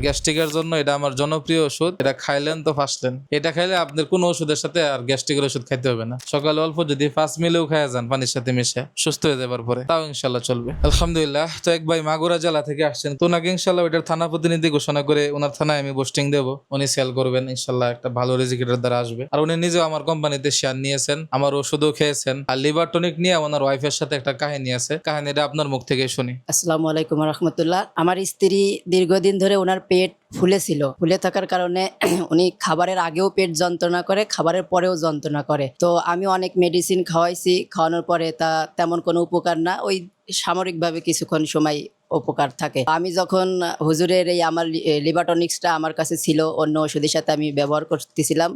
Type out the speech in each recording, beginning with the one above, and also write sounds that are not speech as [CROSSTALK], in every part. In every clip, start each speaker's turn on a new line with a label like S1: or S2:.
S1: গ্যাস্ট্রিকের জন্য এটা আমার জনপ্রিয় ওষুধ। এটা খাইলেন তো ফাসলেন। এটা খাইলে আপনার কোনো ওষুধের সাথে আর গ্যাস্ট্রিকের ওষুধ খাইতে হবে না। সকালে অল্প যদি ফার্স্ট মিলেও খাওয়া যান পানির সাথে মিশে, সুস্থ হয়ে যাবার পরে, তাও ইনশাল্লাহ চলবে। আলহামদুলিল্লাহ, তো এক ভাই মাগুরা জেলা থেকে আসছেন। তো ওনাকে ইনশাল্লাহ ওইটার থানা প্রতিনিধি ঘোষণা করে ওনার থানায় আমি পোস্টিং দেবো। উনি সেল করবেন ইনশাল্লাহ একটা ভালো রেজিকেটার দ্বারা আসবে। আর উনি নিজেও আমার কোম্পানিতে শেয়ার নিয়েছেন, আমার ওষুধও খেয়েছেন। আর লিভার টনিক নিয়ে ওনার ওয়াইফের সাথে একটা কাহিনী আছে। কাহিনীটা আপনার মুখ থেকে শুনি।
S2: আসসালামু আলাইকুম রহমতুল্লাহ। আমার স্ত্রী দীর্ঘদিন ধরে ওনার পেট ফুলেছিল। ফুলে থাকার কারণে [CLEARS THROAT] উনি খাবারের আগেও পেট যন্ত্রণা করে, খাবারের পরেও যন্ত্রণা করে। তো আমি অনেক মেডিসিন খাওয়াইছি, খাওয়ানোর পরে তা তেমন কোনো উপকার না, ওই সামরিকভাবে কিছুক্ষণ সময় উপকার থাকে। আমি যখন হুজুরের এই আমার লিবাটনিক্সটা আমার কাছে ছিল, অন্য ওষুধের সাথে আমি ব্যবহার করতেছিলাম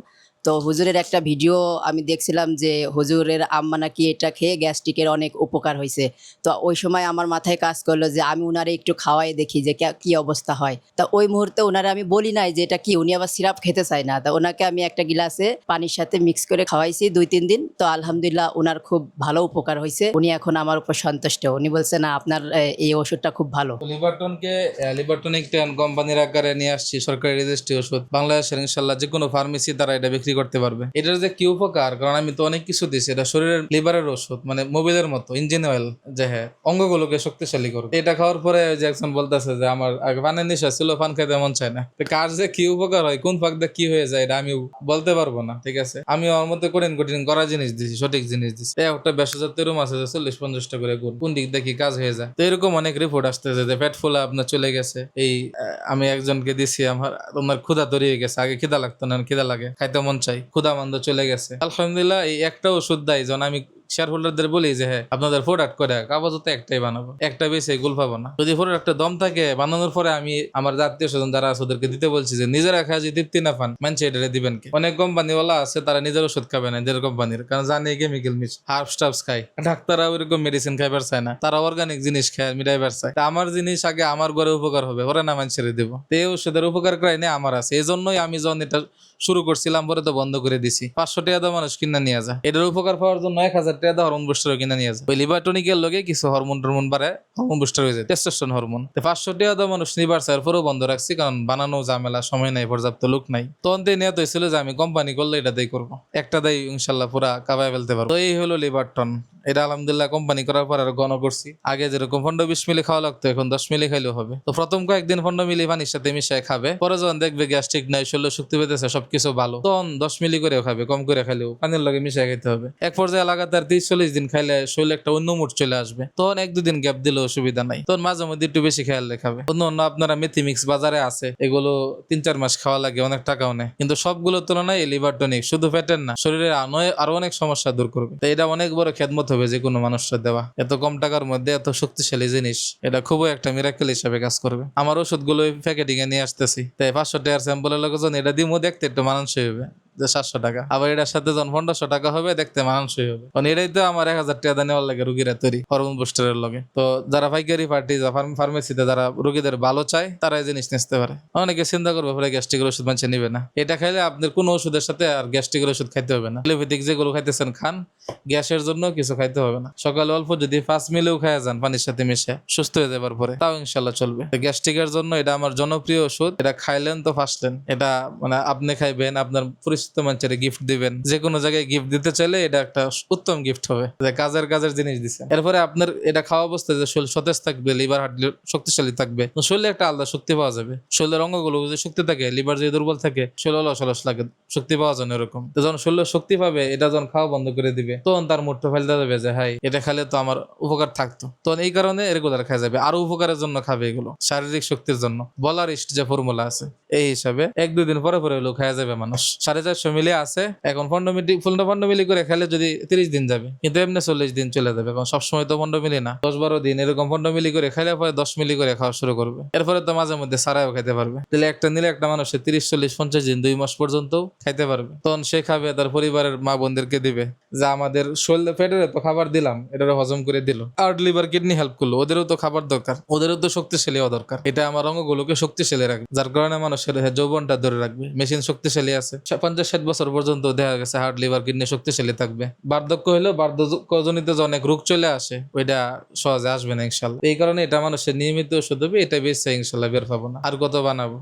S2: তো হুজুরের একটা ভিডিও আমি দেখছিলাম যে হুজুরের আম্মা নাকি এটা খেয়ে গ্যাস্ট্রিকের অনেক উপকার হয়েছে। তো ওই সময় আমার মাথায় কাজ করল যে আমি উনারে একটু খাওয়াই দেখি যে কি অবস্থা হয়। তা ওই মুহূর্তে ওনারে আমি বলি নাই যে এটা কি? উনি আবার সিরাপ খেতে চায় না। তা ওনাকে আমি একটা গিলাসে পানির সাথে মিক্স করে খাওয়াইছি দুই তিন দিন। তো আলহামদুলিল্লাহ ওনার খুব ভালো উপকার হয়েছে। উনি এখন আমার উপর সন্তুষ্ট। উনি বলছে, না, আপনার এই ওষুধটা খুব ভালো।
S1: লিভারটনকে লিভারটনিক কোম্পানির আকারে নিয়ে আসছি সরকারি রেজিস্ট্রি ওষুধ। বাংলাদেশের ইনশাল্লাহ যে কোনো ফার্মেসি দ্বারা এটা বিক্রি করতে পারবে। এটার যে কি উপকার? কারণ আমি তো অনেক কিছু দিছি। এটা শরীরের লিভারের ওষুধ মানে মোবিলের মতো, ইঞ্জিন অয়েল যে হ্যাঁ অঙ্গগুলোকে শক্তিশালী করবে এটা খাওয়ার পরে যে একজন বলতেছে যে, আমার পানের নেশা ছিল, পান খেতে মন চায় না। তো কার যে কি উপকার হয়, কোন ফাঁক দিয়ে কি হয়ে যায়, এটা আমি বলতে পারব না, ঠিক আছে? আমি আমার মধ্যে কঠিন কঠিন করা জিনিস দিছি, সঠিক জিনিস দিছি। একটা বেসজাত তেরুম আছে যে চল্লিশ পঞ্চাশটা করে গুণ। কোন দিক কি কাজ হয়ে যায়? তো এরকম অনেক রিপোর্ট আসতেছে যে, পেট ফুলা, আপনার চলে গেছে। এই আমি একজনকে দিছি, আমার, তোমার ক্ষুধা তৈরি হয়ে গেছে। আগে খিদা লাগতো না, খিদা লাগে। খাইতে মন চাই ক্ষুধা মান্দ চলে গেছে। আলহামদুলিল্লাহ এই একটা ওষুধ দেয় যখন আমি শেয়ার হোল্ডারদের বলি যে হ্যাঁ আপনাদের প্রোডাক্ট করে আপাতত একটাই বানাবো একটা বেশি গুল পাবো না। যদি প্রোডাক্টটা দম থাকে, বানানোর পরে আমি আমার আত্মীয় স্বজন যারা আছে, ওদেরকে দিতে বলছি যে, নিজেরা খায় যদি তৃপ্তি না পান, মানছে এটা দিবেন কি? অনেক কোম্পানিওয়ালা আছে, তারা নিজের ওষুধ খাবে না, নিজের কোম্পানির কারণ জানে কেমিক্যাল মিক্স হার্বস টার্বস খায়। ডাক্তাররা ওইরকম মেডিসিন খাইবার চায় না। তারা অর্গানিক জিনিস খায় মিটাইবার চায়। তা আমার জিনিস আগে আমার ঘরে উপকার হবে, ওরা না মানুষের দিব। তো এই ওষুধের উপকার করাই নেই আমার আছে এই জন্যই আমি যখন এটা শুরু করছিলাম, পরে তো বন্ধ করে দিছি। পাঁচশো টাকা দাও মানুষ কিনা নিয়ে যায়। এটার উপকার পাওয়ার জন্য এক হাজার টাকা হরমোন বুস্টার কিনা নিয়ে যায়। ওই লিভার টনিকের লগে কিছু হরমোন টরমোন বাড়ে হরমোন বুস্টার হয়ে যায়। টেস্টোস্টেরন হরমোন তো পাঁচশো টাকা মানুষ বন্ধ রাখছি, কারণ বানানো ঝামেলা, সময় নাই, পর্যাপ্ত লোক নাই। তখন নিয়ত হয়েছিল যে আমি কোম্পানি করলে এটা দিয়ে করব। একটা দেয় ইনশাল্লাহ পুরা কাবায় ফেলতে পারব। তো এই হলো লিভারটন এটা আলহামদুলিল্লাহ কোম্পানি করার পর আর গণ করছি। আগে যেরকম পনেরো বিশ মিলি খাওয়া লাগতো, এখন দশ মিলি খাইলেও হবে। তো প্রথম কয়েকদিন পনেরো মিলি পানির সাথে মিশিয়ে খাবে। পরে যখন দেখবে গ্যাস্ট্রিক নাই, শরীরে শক্তি পেতেছে, সবকিছু ভালো। তখন দশ মিলি করেও খাবে, কম করে খাইলেও পানির লগে মিশিয়ে খাইতে হবে। এক পর্যায়ে লাগাতার তিরিশ চল্লিশ দিন খাইলে শরীরে একটা অন্য মুড চলে আসবে তখন এক দুদিন গ্যাপ দিলেও অসুবিধা নাই তখন মাঝে মধ্যে একটু বেশি খেয়াল খাবে অন্য অন্য আপনারা মেথি মিক্স বাজারে আছে এগুলো তিন চার মাস খাওয়া লাগে অনেক টাকাও নেয় কিন্তু সবগুলোর তুলনায় এই লিভার টনিক শুধু ফ্যাটের না শরীরের আরও অনেক সমস্যা দূর করবে তো এটা অনেক বড় খেদমত হবে যে কোনো মানুষের দেওয়া এত কম টাকার মধ্যে এত শক্তিশালী জিনিস এটা খুবই একটা মিরাকেল হিসাবে কাজ করবে আমার ওষুধগুলো প্যাকেটিং এ নিয়ে আসতেছি তাই পাঁচশো টাকার স্যাম্পলের লোক যখন এটা দিমো দেখতে একটু মানানসই হবে যে সাতশো টাকা। আবার এটার সাথে যখন পনেরোশো টাকা হবে, দেখতে মানানসই হবে। কারণ এটাই তো আমার এক হাজার টাকা নেওয়ার লাগে রুগীরা তৈরি হরমোন বুস্টারের লগে। তো যারা পাইকারি পার্টি যা ফার্মেসিতে যারা রুগীদের ভালো চায় তারা এই জিনিস নিতে পারে। অনেকে চিন্তা করবে, পরে গ্যাস্ট্রিকের ওষুধ মানুষে নিবে না। এটা খাইলে আপনার কোনো ওষুধের সাথে আর গ্যাস্ট্রিকের ওষুধ খাইতে হবে না। এলোপ্যাথিক যেগুলো খাইতেছেন, খান। গ্যাসের জন্য কিছু খাইতে হবে না। সকালে অল্প যদি পাঁচ মিলেও খাওয়া যান, পানির সাথে মিশে সুস্থ হয়ে যাবার পরে, তাও ইনশাল্লাহ চলবে। গ্যাস্ট্রিকের জন্য এটা আমার জনপ্রিয় ওষুধ। এটা খাইলেন তো ফাসলেন। এটা মানে আপনি খাইবেন, আপনার পরিচিত মানুষের গিফট দিবেন। যে কোনো জায়গায় গিফট দিতে চাইলে এটা একটা উত্তম গিফট হবে। যে কাজের কাজের জিনিস দিছে এরপরে আপনার এটা খাওয়া অবস্থায় যে শরীর সতেজ থাকবে লিভার হার্ট শক্তিশালী থাকবে। শরীরে একটা আলাদা শক্তি পাওয়া যাবে। শরীরের অঙ্গগুলো যদি শক্তি থাকে লিভার যদি দুর্বল থাকে, শরীর অলস অলস লাগে, শক্তি পাওয়া যায় এরকম। যখন শরীরে শক্তি পাবে, এটা যখন খাওয়া বন্ধ করে দিবে তখন তার মুঠটা ফেলতে যাবে যে, হাই, এটা খেলে তো আমার উপকার থাকতো। তখন এই কারণে রেগুলার খাওয়া যাবে। আরও উপকারের জন্য খাবে এগুলো, শারীরিক শক্তির জন্য। বলার ইস্ট যে ফর্মুলা আছে, এই হিসাবে এক দুই পরে পরে এগুলো খাওয়া যাবে মানুষ। সাড়ে চারশো মিলি আছে, এখন পনেরো মিলি পনেরো পনেরো মিলি করে খেলে যদি তিরিশ দিন যাবে, কিন্তু এমনি চল্লিশ দিন চলে যাবে, কারণ সবসময় তো পনেরো মিলি না। দশ বারো দিন এরকম পনেরো মিলি করে খেলে পরে দশ মিলি করে খাওয়া শুরু করবে। এরপরে তো মাঝে মধ্যে সারাও খেতে পারবে। তাহলে একটা নিলে একটা মানুষের তিরিশ, চল্লিশ, পঞ্চাশ দিন, দুই মাস পর্যন্ত খাইতে পারবে। তখন সে খাবে তার পরিবারের মা বোনদেরকে দিবে, যে আমাদের শরীরে পেটের তো খাবার দিলাম এটারও হজম করে দিল। আর লিভার কিডনি হেল্প করল, ওদেরও তো খাবার দরকার, ওদেরও তো শক্তিশালী হওয়া দরকার। এটা আমার অঙ্গগুলোকে শক্তিশালী রাখবে, যার কারণে মানুষের যৌবনটা ধরে রাখবে। মেশিন শক্তিশালী আছে। পঞ্চাশ ষাট বছর পর্যন্ত দেখা গেছে হার্ট লিভার কিডনি শক্তিশালী থাকবে। বার্ধক্য হলেও বার্ধক্যজনিত যে অনেক রোগ চলে আসে, ওইটা সহজে আসবে না, ইনশাল্লাহ। এই কারণে এটা মানুষের নিয়মিত ওষুধ হবে এটা বেশি, ইনশাল্লাহ, বের পাবো না। আর কত বানাবো?